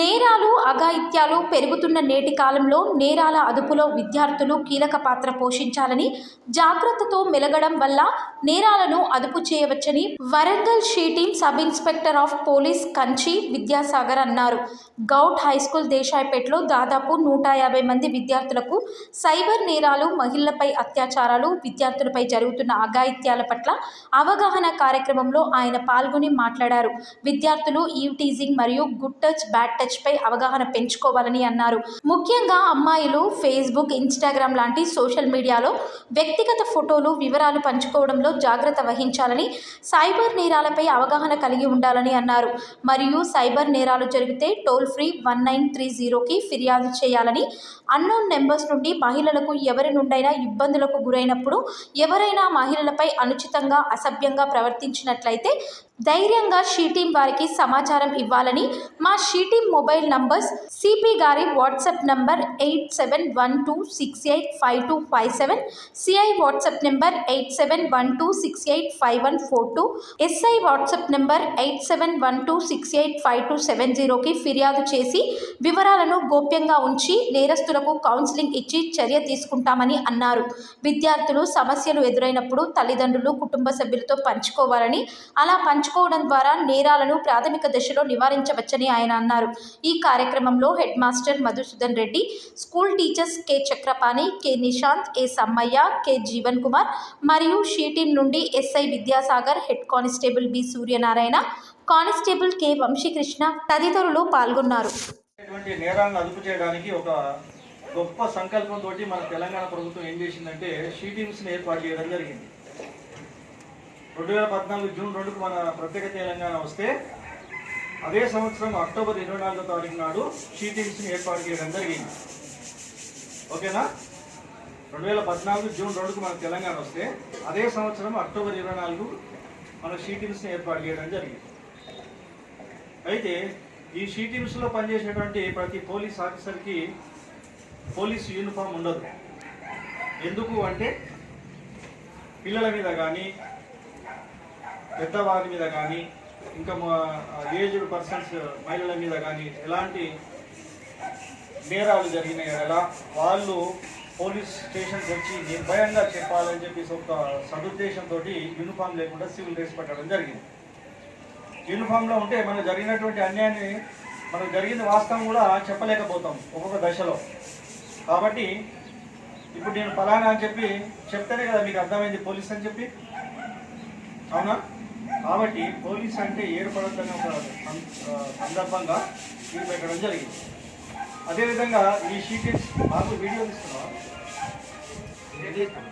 నేరాలు అఘాయిత్యాలు పెరుగుతున్న నేటి కాలంలో నేరాల అదుపులో విద్యార్థులు కీలక పాత్ర పోషించాలని జాగ్రత్తతో మెలగడం వల్ల నేరాలను అదుపు చేయవచ్చని Warangal she team sub inspector of police Kanchi Vidyasagar అన్నారు. గౌట్ హైస్కూల్ దేశాయపేటలో దాదాపు నూట యాభై మంది విద్యార్థులకు సైబర్ నేరాలు మహిళలపై అత్యాచారాలు విద్యార్థులపై జరుగుతున్న అఘాయిత్యాల పట్ల అవగాహన కార్యక్రమంలో ఆయన పాల్గొని మాట్లాడారు. విద్యార్థులు ఈవ్ టీజింగ్ మరియు గుడ్ టచ్ బ్యాడ్ టచ్ పై అవగాహన పెంచుకోవాలని అన్నారు. ముఖ్యంగా అమ్మాయిలు ఫేస్బుక్ ఇన్స్టాగ్రామ్ లాంటి సోషల్ మీడియాలో వ్యక్తిగత ఫోటోలు వివరాలు పంచుకోవడంలో జాగ్రత్త వహించాలని సైబర్ నేరాలపై అవగాహన కలిగి ఉండాలని అన్నారు. మరియు సైబర్ నేరాలు జరిగితే toll free one nine three జీరోకి ఫిర్యాదు చేయాలని అన్నోన్ నెంబర్స్ నుండి మహిళలకు ఎవరి నుండైనా ఇబ్బందులకు గురైనప్పుడు ఎవరైనా మహిళలపై అనుచితంగా అసభ్యంగా ప్రవర్తించినట్లయితే ధైర్యంగా షీటీం వారికి సమాచారం ఇవ్వాలని మా she team mobile numbers C గారి WhatsApp number eight seven one two six eight five two five seven CI WhatsApp number eight seven one two six eight five one four two SI WhatsApp number eight seven one two six eight five two seven జీరోకి ఫిర్యాదు చేసి వివరాలను గోప్యంగా ఉంచి నేరస్తులకు counselling ఇచ్చి చర్య తీసుకుంటామని అన్నారు. విద్యార్థులు సమస్యలు ఎదురైనప్పుడు తల్లిదండ్రులు కుటుంబ సభ్యులతో పంచుకోవాలని అలా పంచుకోవడం ద్వారా నేరాలను ప్రాథమిక దశలో నివారించవచ్చని ఆయన అన్నారు. ఈ కార్యక్రమంలో head master Madhusudan Reddy school teachers K. Chakrapani K. Nishant A Sammaiah K. Jeevan Kumar మరియు షీటీం నుండి SI Vidyasagar head constable B. Suryanarayana constable K. Vamshikrishna తదితరులు పాల్గొన్నారు. ఇటువంటి నేరాలను అదుపు చేయడానికి ఒక గొప్ప సంకల్పంతో మన తెలంగాణ ప్రభుత్వం ఏం చేసిందంటే షీ టీమ్స్ని ఏర్పాటు చేయడం జరిగింది. రెండు వేల పద్నాలుగు జూన్ రెండుకు మన ప్రత్యేక తెలంగాణ వస్తే అదే సంవత్సరం అక్టోబర్ ఇరవై నాలుగో తారీఖు నాడు షీ టీమ్స్ని ఏర్పాటు చేయడం జరిగింది. ఓకేనా? రెండు వేల పద్నాలుగు జూన్ రెండుకు మన తెలంగాణ వస్తే అదే సంవత్సరం అక్టోబర్ ఇరవై నాలుగు మన షీ టీమ్స్ని ఏర్పాటు చేయడం జరిగింది. అయితే ఈ షీ టీమ్స్లో పనిచేసేటువంటి ప్రతి పోలీస్ ఆఫీసర్కి పోలీస్ యూనిఫామ్ ఉండదు. ఎందుకు అంటే పిల్లల మీద కానీ పెద్దవారి మీద కానీ ఇంకా ఏజ్డ్ పర్సన్స్ మహిళల మీద కానీ ఎలాంటి నేరాలు జరిగిన ఎలా వాళ్ళు పోలీస్ స్టేషన్కి వచ్చి నిర్భయంగా చెప్పాలని చెప్పేసి ఒక సదుద్దేశంతో యూనిఫామ్ లేకుండా సివిల్ డ్రెస్ పెట్టడం జరిగింది. యూనిఫామ్లో ఉంటే మనకు జరిగినటువంటి అన్యాయాన్ని మనకు జరిగిన వాస్తవం కూడా చెప్పలేకపోతాం ఒక్కొక్క దశలో. కాబట్టి ఇప్పుడు నేను ఫలానా అని చెప్పి చెప్తేనే కదా మీకు అర్థమైంది పోలీస్ అని చెప్పి. అవునా? కాబట్టి పోలీస్ అంటే ఏర్పడద్దనే ఒక సందర్భంగా మీరు పెట్టడం జరిగింది. అదేవిధంగా ఈ షీటెస్ మాకు వీడియో ఇస్తున్నావా?